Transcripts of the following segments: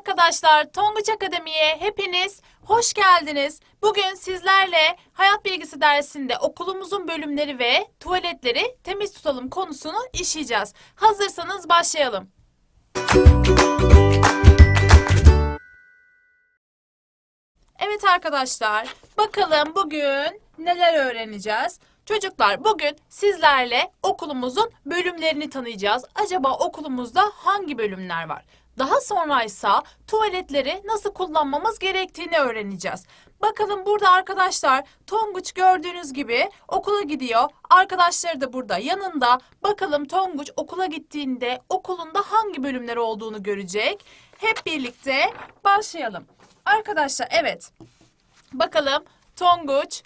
Arkadaşlar Tonguç Akademi'ye hepiniz hoş geldiniz. Bugün sizlerle hayat bilgisi dersinde okulumuzun bölümleri ve tuvaletleri temiz tutalım konusunu işleyeceğiz. Hazırsanız başlayalım. Evet arkadaşlar, bakalım bugün neler öğreneceğiz? Çocuklar bugün sizlerle okulumuzun bölümlerini tanıyacağız. Acaba okulumuzda hangi bölümler var? Daha sonra ise tuvaletleri nasıl kullanmamız gerektiğini öğreneceğiz. Bakalım burada arkadaşlar Tonguç gördüğünüz gibi okula gidiyor. Arkadaşları da burada yanında. Bakalım Tonguç okula gittiğinde okulunda hangi bölümler olduğunu görecek. Hep birlikte başlayalım. Arkadaşlar evet. Bakalım Tonguç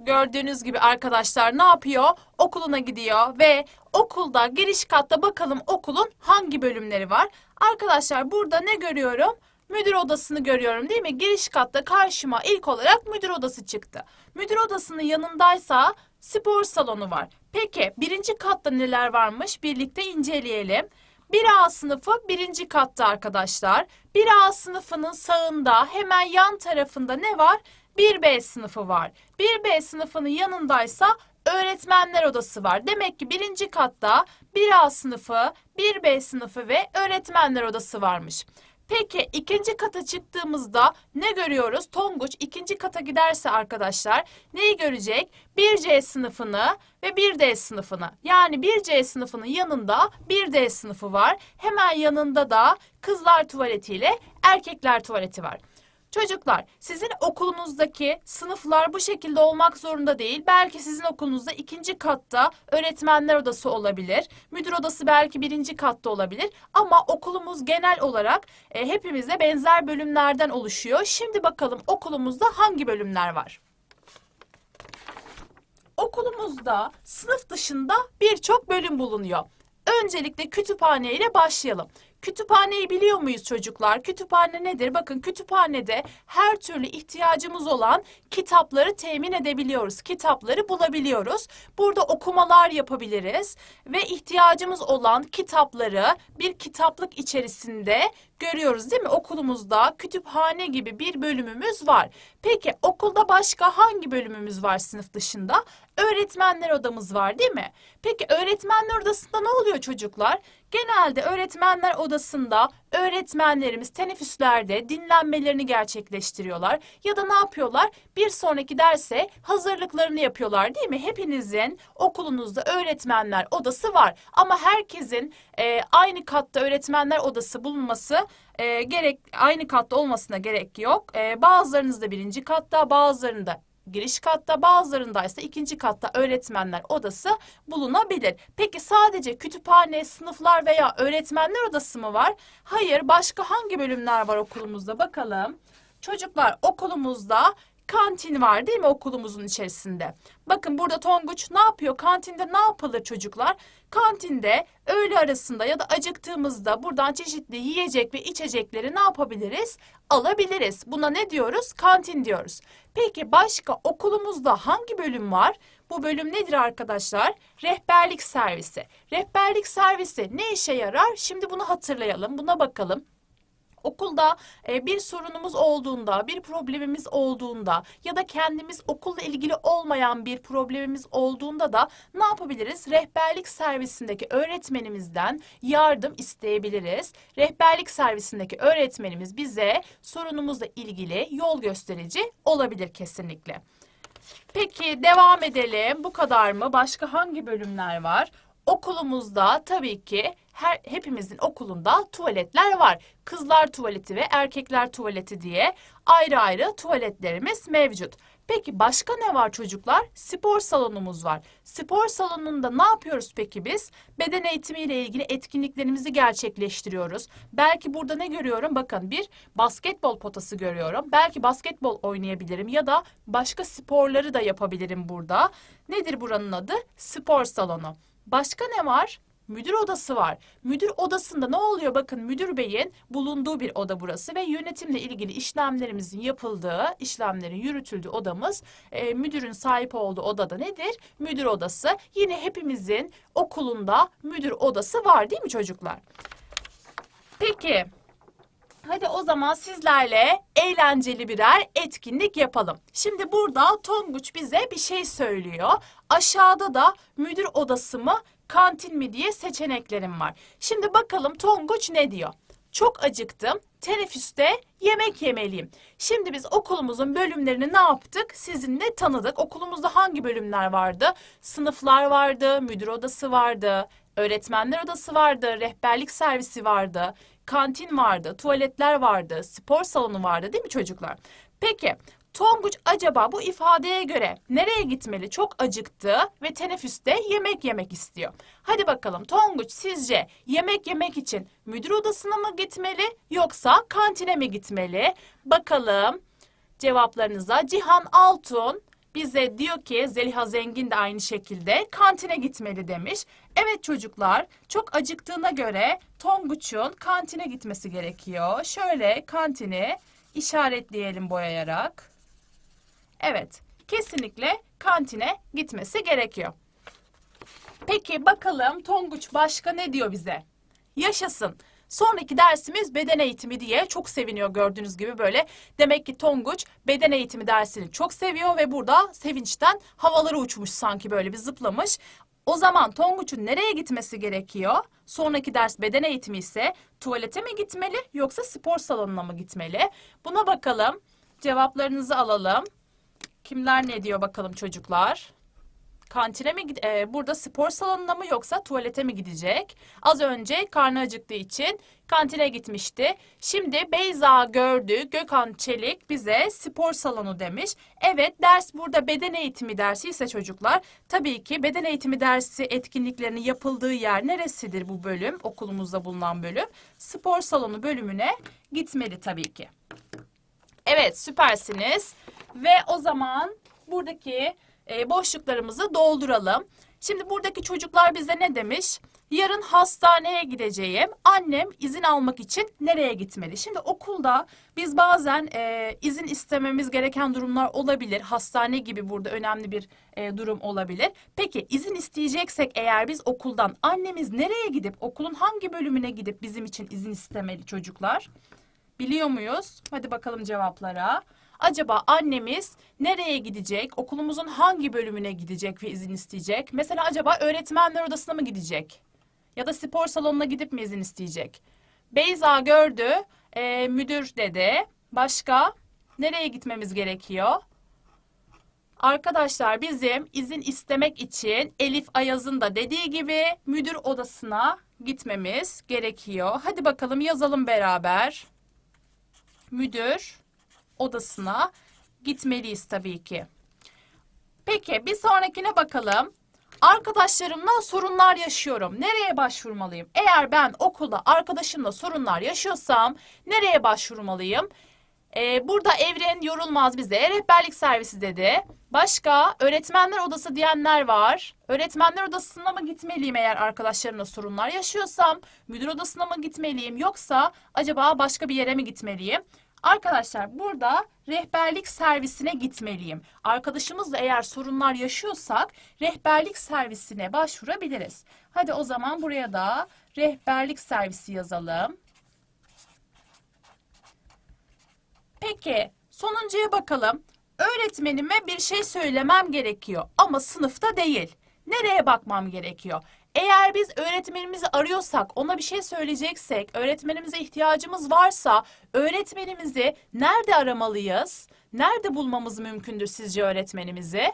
gördüğünüz gibi arkadaşlar ne yapıyor? Okuluna gidiyor ve okulda giriş katta bakalım okulun hangi bölümleri var? Arkadaşlar burada ne görüyorum? Müdür odasını görüyorum değil mi? Giriş katta karşıma ilk olarak müdür odası çıktı. Müdür odasının yanındaysa spor salonu var. Peki birinci katta neler varmış? Birlikte inceleyelim. 1A sınıfı birinci katta arkadaşlar. 1A sınıfının sağında hemen yan tarafında ne var? 1B sınıfı var. 1B sınıfının yanındaysa öğretmenler odası var. Demek ki birinci katta 1A sınıfı, 1B sınıfı ve öğretmenler odası varmış. Peki ikinci kata çıktığımızda ne görüyoruz? Tonguç ikinci kata giderse arkadaşlar neyi görecek? 1C sınıfını ve 1D sınıfını. Yani 1C sınıfının yanında 1D sınıfı var. Hemen yanında da kızlar tuvaletiyle erkekler tuvaleti var. Çocuklar, sizin okulunuzdaki sınıflar bu şekilde olmak zorunda değil. Belki sizin okulunuzda ikinci katta öğretmenler odası olabilir. Müdür odası belki birinci katta olabilir. Ama okulumuz genel olarak e, hepimizde benzer bölümlerden oluşuyor. Şimdi bakalım okulumuzda hangi bölümler var? Okulumuzda sınıf dışında birçok bölüm bulunuyor. Öncelikle kütüphane ile başlayalım. Kütüphaneyi biliyor muyuz çocuklar? Kütüphane nedir? Bakın kütüphanede her türlü ihtiyacımız olan kitapları temin edebiliyoruz. Kitapları bulabiliyoruz. Burada okumalar yapabiliriz ve ihtiyacımız olan kitapları bir kitaplık içerisinde görüyoruz değil mi? Okulumuzda kütüphane gibi bir bölümümüz var. Peki okulda başka hangi bölümümüz var sınıf dışında? Öğretmenler odamız var değil mi? Peki öğretmenler odasında ne oluyor çocuklar? Genelde öğretmenler odasında öğretmenlerimiz teneffüslerde dinlenmelerini gerçekleştiriyorlar. Ya da ne yapıyorlar? Bir sonraki derse hazırlıklarını yapıyorlar değil mi? Hepinizin okulunuzda öğretmenler odası var. Ama herkesin e, aynı katta öğretmenler odası bulunması e, gerek aynı katta olmasına gerek yok. E, bazılarınızda birinci katta, bazılarında giriş katta, bazılarında ise ikinci katta öğretmenler odası bulunabilir. Peki sadece kütüphane, sınıflar veya öğretmenler odası mı var? Hayır, başka hangi bölümler var okulumuzda bakalım. Çocuklar okulumuzda kantin var değil mi okulumuzun içerisinde? Bakın burada Tonguç ne yapıyor? Kantinde ne yapılır çocuklar? Kantinde öğle arasında ya da acıktığımızda buradan çeşitli yiyecek ve içecekleri ne yapabiliriz? Alabiliriz. Buna ne diyoruz? Kantin diyoruz. Peki başka okulumuzda hangi bölüm var? Bu bölüm nedir arkadaşlar? Rehberlik servisi. Rehberlik servisi ne işe yarar? Şimdi bunu hatırlayalım, buna bakalım okulda e, bir sorunumuz olduğunda, bir problemimiz olduğunda ya da kendimiz okulla ilgili olmayan bir problemimiz olduğunda da ne yapabiliriz? Rehberlik servisindeki öğretmenimizden yardım isteyebiliriz. Rehberlik servisindeki öğretmenimiz bize sorunumuzla ilgili yol gösterici olabilir kesinlikle. Peki devam edelim. Bu kadar mı? Başka hangi bölümler var? Okulumuzda tabii ki her hepimizin okulunda tuvaletler var. Kızlar tuvaleti ve erkekler tuvaleti diye ayrı ayrı tuvaletlerimiz mevcut. Peki başka ne var çocuklar? Spor salonumuz var. Spor salonunda ne yapıyoruz peki biz? Beden eğitimiyle ilgili etkinliklerimizi gerçekleştiriyoruz. Belki burada ne görüyorum? Bakın bir basketbol potası görüyorum. Belki basketbol oynayabilirim ya da başka sporları da yapabilirim burada. Nedir buranın adı? Spor salonu. Başka ne var? Müdür odası var. Müdür odasında ne oluyor? Bakın müdür beyin bulunduğu bir oda burası ve yönetimle ilgili işlemlerimizin yapıldığı, işlemlerin yürütüldüğü odamız e, müdürün sahip olduğu odada nedir? Müdür odası. Yine hepimizin okulunda müdür odası var değil mi çocuklar? Peki Hadi o zaman sizlerle eğlenceli birer etkinlik yapalım. Şimdi burada Tonguç bize bir şey söylüyor. Aşağıda da müdür odası mı, kantin mi diye seçeneklerim var. Şimdi bakalım Tonguç ne diyor? Çok acıktım. Teneffüste yemek yemeliyim. Şimdi biz okulumuzun bölümlerini ne yaptık? Sizinle tanıdık. Okulumuzda hangi bölümler vardı? Sınıflar vardı, müdür odası vardı, öğretmenler odası vardı, rehberlik servisi vardı, kantin vardı, tuvaletler vardı, spor salonu vardı değil mi çocuklar? Peki Tonguç acaba bu ifadeye göre nereye gitmeli? Çok acıktı ve teneffüste yemek yemek istiyor. Hadi bakalım Tonguç sizce yemek yemek için müdür odasına mı gitmeli yoksa kantine mi gitmeli? Bakalım cevaplarınıza Cihan Altun bize diyor ki Zeliha Zengin de aynı şekilde kantine gitmeli demiş. Evet çocuklar çok acıktığına göre Tonguç'un kantine gitmesi gerekiyor. Şöyle kantini işaretleyelim boyayarak. Evet kesinlikle kantine gitmesi gerekiyor. Peki bakalım Tonguç başka ne diyor bize? Yaşasın. Sonraki dersimiz beden eğitimi diye çok seviniyor gördüğünüz gibi böyle. Demek ki Tonguç beden eğitimi dersini çok seviyor ve burada sevinçten havalara uçmuş sanki böyle bir zıplamış. O zaman Tonguç'un nereye gitmesi gerekiyor? Sonraki ders beden eğitimi ise tuvalete mi gitmeli yoksa spor salonuna mı gitmeli? Buna bakalım. Cevaplarınızı alalım. Kimler ne diyor bakalım çocuklar? Kantine mi e, burada spor salonuna mı yoksa tuvalete mi gidecek? Az önce karnı acıktığı için kantine gitmişti. Şimdi Beyza gördü Gökhan Çelik bize spor salonu demiş. Evet ders burada beden eğitimi dersi ise çocuklar tabii ki beden eğitimi dersi etkinliklerinin yapıldığı yer neresidir bu bölüm? Okulumuzda bulunan bölüm. Spor salonu bölümüne gitmeli tabii ki. Evet süpersiniz. Ve o zaman buradaki e, boşluklarımızı dolduralım. Şimdi buradaki çocuklar bize ne demiş? Yarın hastaneye gideceğim. Annem izin almak için nereye gitmeli? Şimdi okulda biz bazen e, izin istememiz gereken durumlar olabilir. Hastane gibi burada önemli bir e, durum olabilir. Peki izin isteyeceksek eğer biz okuldan annemiz nereye gidip okulun hangi bölümüne gidip bizim için izin istemeli çocuklar? Biliyor muyuz? Hadi bakalım cevaplara. Acaba annemiz nereye gidecek? Okulumuzun hangi bölümüne gidecek ve izin isteyecek? Mesela acaba öğretmenler odasına mı gidecek? Ya da spor salonuna gidip mi izin isteyecek? Beyza gördü, e, müdür dedi. Başka? Nereye gitmemiz gerekiyor? Arkadaşlar bizim izin istemek için Elif Ayaz'ın da dediği gibi müdür odasına gitmemiz gerekiyor. Hadi bakalım yazalım beraber müdür odasına gitmeliyiz tabii ki. Peki bir sonrakine bakalım. Arkadaşlarımla sorunlar yaşıyorum. Nereye başvurmalıyım? Eğer ben okulda arkadaşımla sorunlar yaşıyorsam nereye başvurmalıyım? Ee, burada Evren Yorulmaz bize rehberlik servisi dedi. Başka öğretmenler odası diyenler var. Öğretmenler odasına mı gitmeliyim eğer arkadaşlarımla sorunlar yaşıyorsam? Müdür odasına mı gitmeliyim yoksa acaba başka bir yere mi gitmeliyim? Arkadaşlar burada rehberlik servisine gitmeliyim. Arkadaşımızla eğer sorunlar yaşıyorsak rehberlik servisine başvurabiliriz. Hadi o zaman buraya da rehberlik servisi yazalım. Peki sonuncuya bakalım. Öğretmenime bir şey söylemem gerekiyor ama sınıfta değil. Nereye bakmam gerekiyor? Eğer biz öğretmenimizi arıyorsak, ona bir şey söyleyeceksek, öğretmenimize ihtiyacımız varsa öğretmenimizi nerede aramalıyız? Nerede bulmamız mümkündür sizce öğretmenimizi?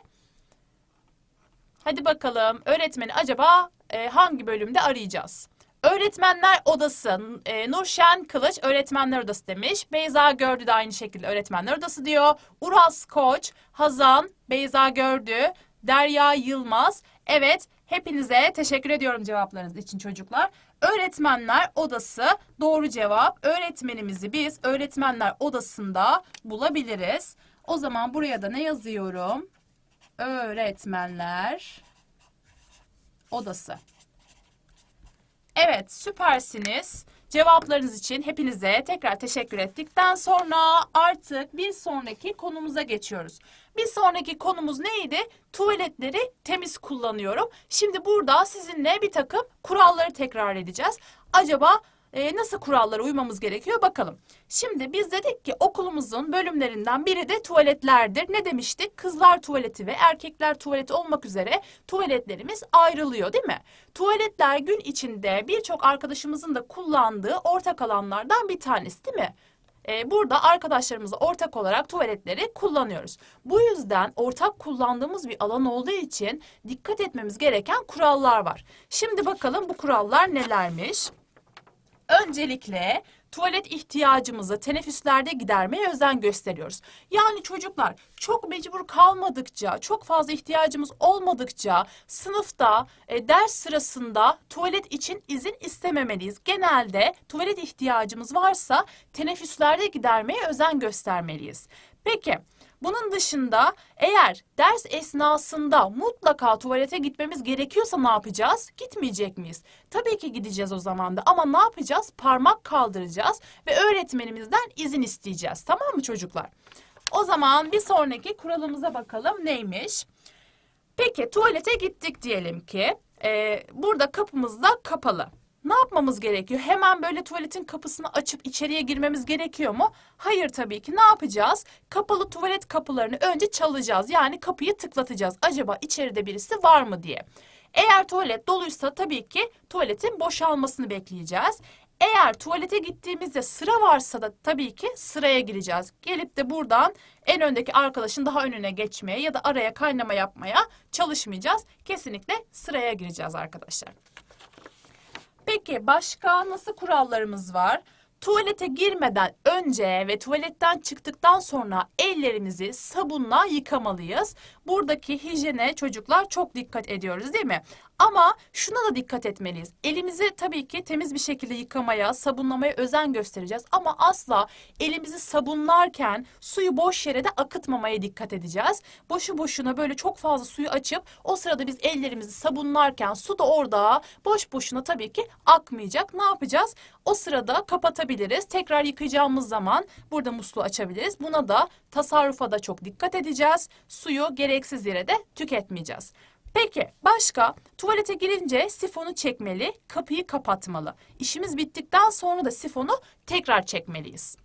Hadi bakalım öğretmeni acaba e, hangi bölümde arayacağız? Öğretmenler odası, e, Nurşen Kılıç öğretmenler odası demiş. Beyza Gördü de aynı şekilde öğretmenler odası diyor. Uras Koç, Hazan, Beyza Gördü, Derya Yılmaz. Evet, hepinize teşekkür ediyorum cevaplarınız için çocuklar. Öğretmenler odası doğru cevap. Öğretmenimizi biz öğretmenler odasında bulabiliriz. O zaman buraya da ne yazıyorum? Öğretmenler odası. Evet, süpersiniz. Cevaplarınız için hepinize tekrar teşekkür ettikten sonra artık bir sonraki konumuza geçiyoruz. Bir sonraki konumuz neydi? Tuvaletleri temiz kullanıyorum. Şimdi burada sizinle bir takım kuralları tekrar edeceğiz. Acaba e, nasıl kurallara uymamız gerekiyor bakalım. Şimdi biz dedik ki okulumuzun bölümlerinden biri de tuvaletlerdir. Ne demiştik? Kızlar tuvaleti ve erkekler tuvaleti olmak üzere tuvaletlerimiz ayrılıyor değil mi? Tuvaletler gün içinde birçok arkadaşımızın da kullandığı ortak alanlardan bir tanesi değil mi? Ee, burada arkadaşlarımızla ortak olarak tuvaletleri kullanıyoruz. Bu yüzden ortak kullandığımız bir alan olduğu için dikkat etmemiz gereken kurallar var. Şimdi bakalım bu kurallar nelermiş? Öncelikle tuvalet ihtiyacımızı teneffüslerde gidermeye özen gösteriyoruz. Yani çocuklar çok mecbur kalmadıkça, çok fazla ihtiyacımız olmadıkça sınıfta e, ders sırasında tuvalet için izin istememeliyiz. Genelde tuvalet ihtiyacımız varsa teneffüslerde gidermeye özen göstermeliyiz. Peki bunun dışında eğer ders esnasında mutlaka tuvalete gitmemiz gerekiyorsa ne yapacağız? Gitmeyecek miyiz? Tabii ki gideceğiz o zaman da ama ne yapacağız? Parmak kaldıracağız ve öğretmenimizden izin isteyeceğiz. Tamam mı çocuklar? O zaman bir sonraki kuralımıza bakalım neymiş? Peki tuvalete gittik diyelim ki. Ee, burada kapımız da kapalı. Ne yapmamız gerekiyor? Hemen böyle tuvaletin kapısını açıp içeriye girmemiz gerekiyor mu? Hayır tabii ki. Ne yapacağız? Kapalı tuvalet kapılarını önce çalacağız. Yani kapıyı tıklatacağız. Acaba içeride birisi var mı diye. Eğer tuvalet doluysa tabii ki tuvaletin boşalmasını bekleyeceğiz. Eğer tuvalete gittiğimizde sıra varsa da tabii ki sıraya gireceğiz. Gelip de buradan en öndeki arkadaşın daha önüne geçmeye ya da araya kaynama yapmaya çalışmayacağız. Kesinlikle sıraya gireceğiz arkadaşlar. Peki başka nasıl kurallarımız var? Tuvalete girmeden önce ve tuvaletten çıktıktan sonra ellerimizi sabunla yıkamalıyız. Buradaki hijyene çocuklar çok dikkat ediyoruz değil mi? Ama şuna da dikkat etmeliyiz. Elimizi tabii ki temiz bir şekilde yıkamaya, sabunlamaya özen göstereceğiz. Ama asla elimizi sabunlarken suyu boş yere de akıtmamaya dikkat edeceğiz. Boşu boşuna böyle çok fazla suyu açıp o sırada biz ellerimizi sabunlarken su da orada boş boşuna tabii ki akmayacak. Ne yapacağız? O sırada kapatabiliriz. Tekrar yıkayacağımız zaman burada musluğu açabiliriz. Buna da tasarrufa da çok dikkat edeceğiz. Suyu gereksiz yere de tüketmeyeceğiz. Peki başka tuvalete girince sifonu çekmeli, kapıyı kapatmalı. İşimiz bittikten sonra da sifonu tekrar çekmeliyiz.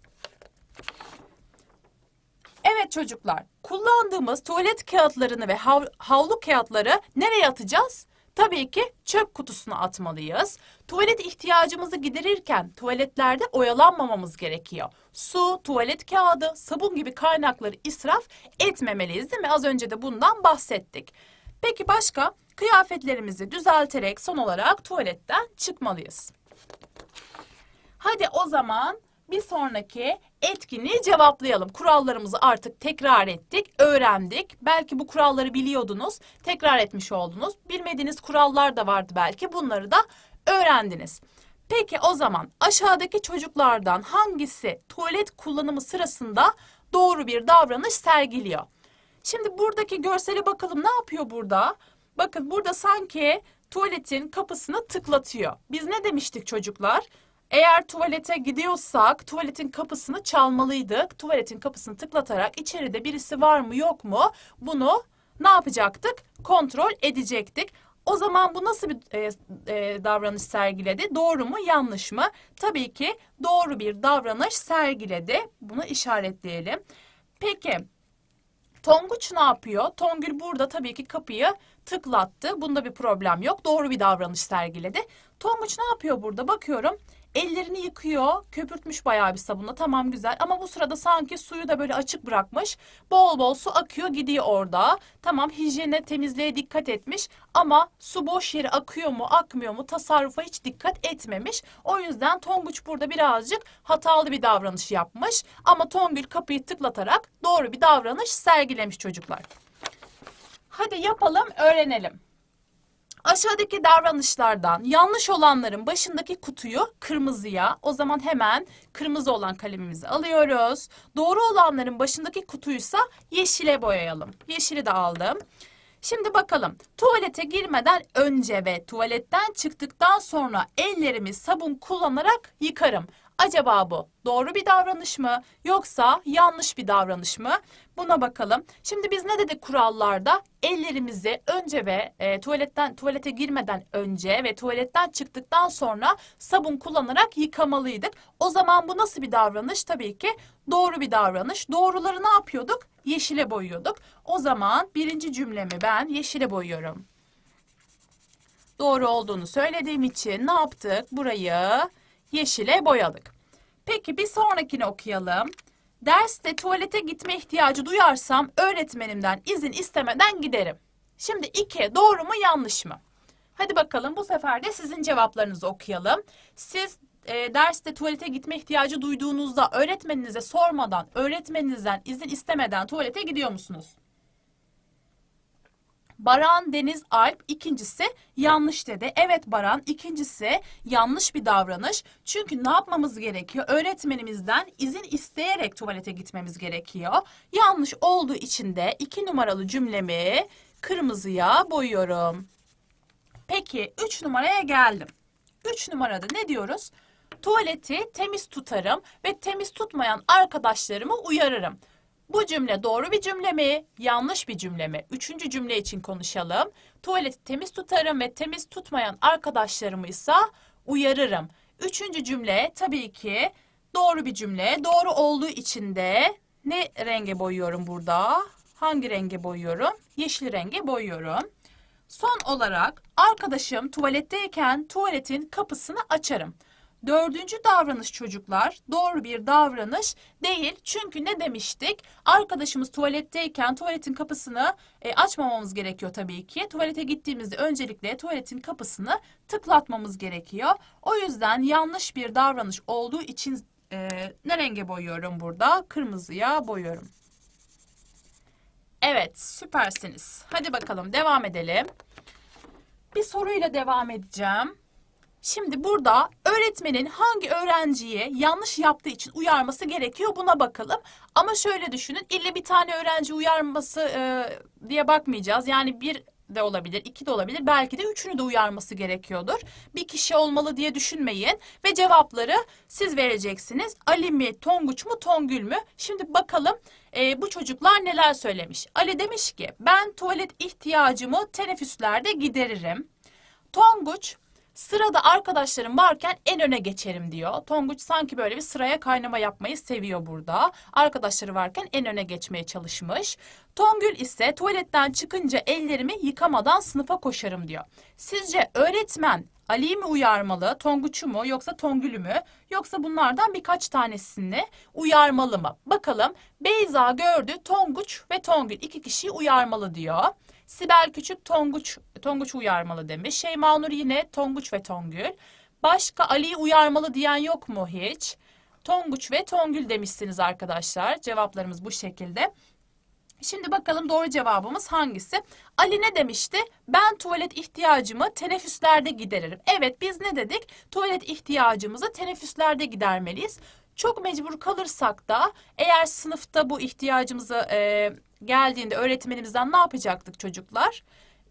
Evet çocuklar, kullandığımız tuvalet kağıtlarını ve hav- havlu kağıtları nereye atacağız? Tabii ki çöp kutusuna atmalıyız. Tuvalet ihtiyacımızı giderirken tuvaletlerde oyalanmamamız gerekiyor. Su, tuvalet kağıdı, sabun gibi kaynakları israf etmemeliyiz değil mi? Az önce de bundan bahsettik. Peki başka? Kıyafetlerimizi düzelterek son olarak tuvaletten çıkmalıyız. Hadi o zaman bir sonraki etkinliği cevaplayalım. Kurallarımızı artık tekrar ettik, öğrendik. Belki bu kuralları biliyordunuz, tekrar etmiş oldunuz. Bilmediğiniz kurallar da vardı belki. Bunları da öğrendiniz. Peki o zaman aşağıdaki çocuklardan hangisi tuvalet kullanımı sırasında doğru bir davranış sergiliyor? Şimdi buradaki görsele bakalım ne yapıyor burada? Bakın burada sanki tuvaletin kapısını tıklatıyor. Biz ne demiştik çocuklar? Eğer tuvalete gidiyorsak tuvaletin kapısını çalmalıydık. Tuvaletin kapısını tıklatarak içeride birisi var mı yok mu bunu ne yapacaktık? Kontrol edecektik. O zaman bu nasıl bir e, e, davranış sergiledi? Doğru mu yanlış mı? Tabii ki doğru bir davranış sergiledi. Bunu işaretleyelim. Peki Tonguç ne yapıyor? Tongül burada tabii ki kapıyı tıklattı. Bunda bir problem yok. Doğru bir davranış sergiledi. Tonguç ne yapıyor burada? Bakıyorum. Ellerini yıkıyor. Köpürtmüş bayağı bir sabunla. Tamam güzel. Ama bu sırada sanki suyu da böyle açık bırakmış. Bol bol su akıyor gidiyor orada. Tamam hijyene temizliğe dikkat etmiş. Ama su boş yere akıyor mu akmıyor mu tasarrufa hiç dikkat etmemiş. O yüzden Tonguç burada birazcık hatalı bir davranış yapmış. Ama Tongül kapıyı tıklatarak doğru bir davranış sergilemiş çocuklar. Hadi yapalım, öğrenelim. Aşağıdaki davranışlardan yanlış olanların başındaki kutuyu kırmızıya, o zaman hemen kırmızı olan kalemimizi alıyoruz. Doğru olanların başındaki kutuysa yeşile boyayalım. Yeşili de aldım. Şimdi bakalım. Tuvalete girmeden önce ve tuvaletten çıktıktan sonra ellerimi sabun kullanarak yıkarım. Acaba bu doğru bir davranış mı yoksa yanlış bir davranış mı? Buna bakalım. Şimdi biz ne dedik kurallarda? Ellerimizi önce ve e, tuvaletten tuvalete girmeden önce ve tuvaletten çıktıktan sonra sabun kullanarak yıkamalıydık. O zaman bu nasıl bir davranış? Tabii ki doğru bir davranış. Doğruları ne yapıyorduk? Yeşile boyuyorduk. O zaman birinci cümlemi ben yeşile boyuyorum. Doğru olduğunu söylediğim için ne yaptık? Burayı yeşile boyadık. Peki bir sonrakini okuyalım. Derste tuvalete gitme ihtiyacı duyarsam öğretmenimden izin istemeden giderim. Şimdi iki doğru mu yanlış mı? Hadi bakalım bu sefer de sizin cevaplarınızı okuyalım. Siz e, derste tuvalete gitme ihtiyacı duyduğunuzda öğretmeninize sormadan, öğretmeninizden izin istemeden tuvalete gidiyor musunuz? Baran Deniz Alp ikincisi yanlış dedi. Evet Baran ikincisi yanlış bir davranış. Çünkü ne yapmamız gerekiyor? Öğretmenimizden izin isteyerek tuvalete gitmemiz gerekiyor. Yanlış olduğu için de iki numaralı cümlemi kırmızıya boyuyorum. Peki üç numaraya geldim. Üç numarada ne diyoruz? Tuvaleti temiz tutarım ve temiz tutmayan arkadaşlarımı uyarırım. Bu cümle doğru bir cümle mi, yanlış bir cümle mi? Üçüncü cümle için konuşalım. Tuvaleti temiz tutarım ve temiz tutmayan arkadaşlarımı ise uyarırım. Üçüncü cümle tabii ki doğru bir cümle. Doğru olduğu için de ne renge boyuyorum burada? Hangi renge boyuyorum? Yeşil renge boyuyorum. Son olarak arkadaşım tuvaletteyken tuvaletin kapısını açarım. Dördüncü davranış çocuklar doğru bir davranış değil. Çünkü ne demiştik? Arkadaşımız tuvaletteyken tuvaletin kapısını e, açmamamız gerekiyor tabii ki. Tuvalete gittiğimizde öncelikle tuvaletin kapısını tıklatmamız gerekiyor. O yüzden yanlış bir davranış olduğu için e, ne renge boyuyorum burada? Kırmızıya boyuyorum. Evet, süpersiniz. Hadi bakalım devam edelim. Bir soruyla devam edeceğim. Şimdi burada öğretmenin hangi öğrenciyi yanlış yaptığı için uyarması gerekiyor buna bakalım. Ama şöyle düşünün ille bir tane öğrenci uyarması e, diye bakmayacağız. Yani bir de olabilir, iki de olabilir. Belki de üçünü de uyarması gerekiyordur. Bir kişi olmalı diye düşünmeyin ve cevapları siz vereceksiniz. Ali mi, Tonguç mu, Tongül mü? Şimdi bakalım e, bu çocuklar neler söylemiş. Ali demiş ki ben tuvalet ihtiyacımı teneffüslerde gideririm. Tonguç Sırada arkadaşlarım varken en öne geçerim diyor. Tonguç sanki böyle bir sıraya kaynama yapmayı seviyor burada. Arkadaşları varken en öne geçmeye çalışmış. Tongül ise tuvaletten çıkınca ellerimi yıkamadan sınıfa koşarım diyor. Sizce öğretmen Ali'yi mi uyarmalı, Tonguç'u mu yoksa Tongül'ü mü yoksa bunlardan birkaç tanesini uyarmalı mı? Bakalım Beyza gördü Tonguç ve Tongül iki kişiyi uyarmalı diyor. Sibel Küçük Tonguç, Tonguç uyarmalı demiş. Şeyma Nur yine Tonguç ve Tongül. Başka Ali'yi uyarmalı diyen yok mu hiç? Tonguç ve Tongül demişsiniz arkadaşlar. Cevaplarımız bu şekilde. Şimdi bakalım doğru cevabımız hangisi? Ali ne demişti? Ben tuvalet ihtiyacımı teneffüslerde gideririm. Evet biz ne dedik? Tuvalet ihtiyacımızı teneffüslerde gidermeliyiz. Çok mecbur kalırsak da eğer sınıfta bu ihtiyacımızı e, geldiğinde öğretmenimizden ne yapacaktık çocuklar?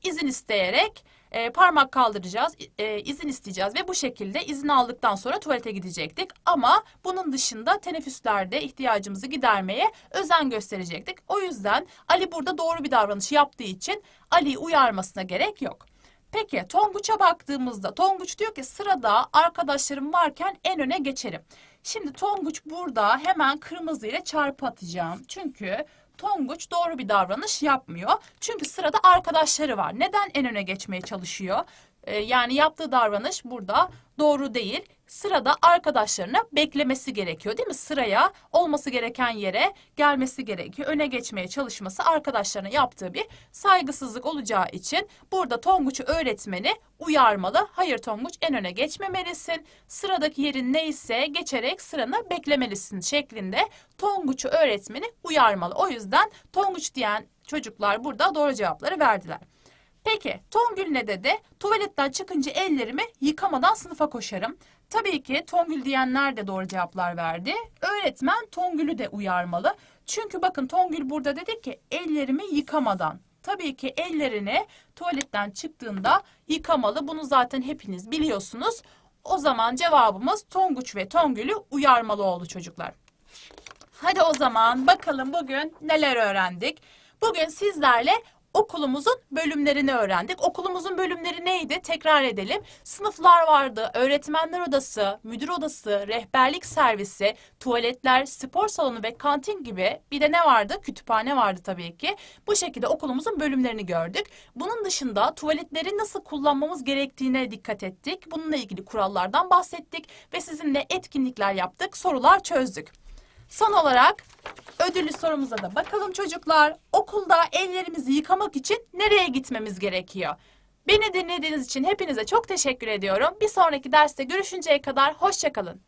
İzin isteyerek e, parmak kaldıracağız, e, izin isteyeceğiz ve bu şekilde izin aldıktan sonra tuvalete gidecektik. Ama bunun dışında teneffüslerde ihtiyacımızı gidermeye özen gösterecektik. O yüzden Ali burada doğru bir davranış yaptığı için Ali'yi uyarmasına gerek yok. Peki Tonguç'a baktığımızda Tonguç diyor ki sırada arkadaşlarım varken en öne geçerim. Şimdi Tonguç burada hemen kırmızı ile çarpı atacağım. Çünkü Tonguç doğru bir davranış yapmıyor. Çünkü sırada arkadaşları var. Neden en öne geçmeye çalışıyor? Ee, yani yaptığı davranış burada doğru değil. Sırada arkadaşlarını beklemesi gerekiyor değil mi? Sıraya olması gereken yere gelmesi gerekiyor. Öne geçmeye çalışması arkadaşlarına yaptığı bir saygısızlık olacağı için burada Tonguç'u öğretmeni uyarmalı. Hayır Tonguç en öne geçmemelisin. Sıradaki yerin neyse geçerek sıranı beklemelisin şeklinde Tonguç'u öğretmeni uyarmalı. O yüzden Tonguç diyen çocuklar burada doğru cevapları verdiler. Peki Tongül ne dedi? Tuvaletten çıkınca ellerimi yıkamadan sınıfa koşarım. Tabii ki Tongül diyenler de doğru cevaplar verdi. Öğretmen Tongül'ü de uyarmalı. Çünkü bakın Tongül burada dedi ki ellerimi yıkamadan. Tabii ki ellerini tuvaletten çıktığında yıkamalı. Bunu zaten hepiniz biliyorsunuz. O zaman cevabımız Tonguç ve Tongül'ü uyarmalı oldu çocuklar. Hadi o zaman bakalım bugün neler öğrendik? Bugün sizlerle okulumuzun bölümlerini öğrendik. Okulumuzun bölümleri neydi? Tekrar edelim. Sınıflar vardı, öğretmenler odası, müdür odası, rehberlik servisi, tuvaletler, spor salonu ve kantin gibi bir de ne vardı? Kütüphane vardı tabii ki. Bu şekilde okulumuzun bölümlerini gördük. Bunun dışında tuvaletleri nasıl kullanmamız gerektiğine dikkat ettik. Bununla ilgili kurallardan bahsettik ve sizinle etkinlikler yaptık, sorular çözdük. Son olarak ödüllü sorumuza da bakalım çocuklar. Okulda ellerimizi yıkamak için nereye gitmemiz gerekiyor? Beni dinlediğiniz için hepinize çok teşekkür ediyorum. Bir sonraki derste görüşünceye kadar hoşçakalın.